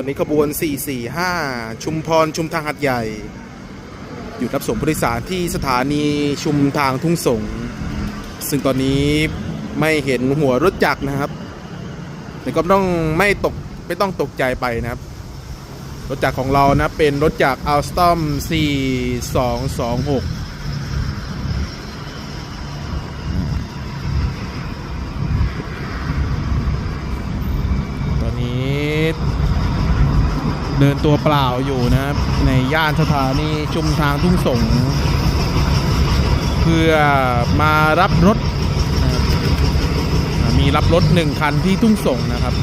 ตอนนี้ขบวน 445 ชุมพร ชุมทางหัดใหญ่ อยู่รับส่งผู้โดยสารที่สถานีชุมทางทุ่งสง ซึ่งตอนนี้ไม่เห็นหัวรถจักรนะครับ แต่ก็ต้องไม่ตกไม่ต้องตกใจไปนะครับ รถจักรของเรานะเป็นรถจักร Alstom 4226อนนี้ เดินตัวเปล่าอยู่นะครับ ในย่านสถานีชุมทางทุ่งสง เพื่อมารับรถ มีรับรถหนึ่งคันที่ทุ่งสงนะครับ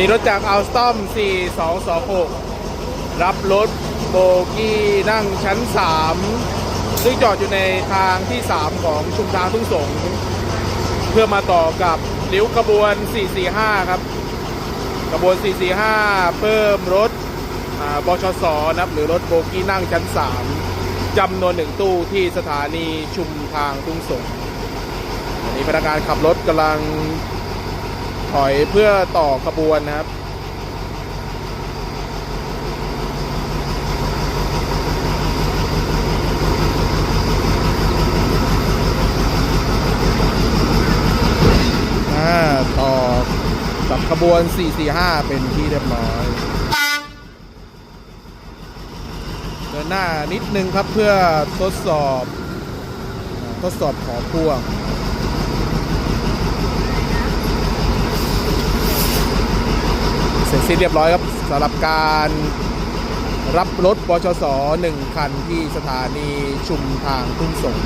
นี้รถจากอัลสตอม 4226 รับรถโบกี้นั่งชั้น 3 ซึ่งจอดอยู่ในทางที่ 3 ของชุมทางทุ่งสง เพื่อมาต่อกับลิ้วขบวน 445 ครับขบวน 445 เพิ่มรถบชสนะครับ หรือรถโบกี้นั่งชั้น 3จำนวนหนึ่งตู้ที่สถานีชุมทางทุ่งสงอันนี้พนักงานขับรถกำลัง ถอยเพื่อต่อขบวนนะครับ ต่อกับขบวน 445 เป็นที่เรียบร้อย เดินหน้านิดนึงครับเพื่อทดสอบ ทดสอบขอพ่วง เสร็จสิ้นเรียบร้อยครับสำหรับการรับรถบชสหนึ่งคันที่สถานีชุมทางทุ่งสง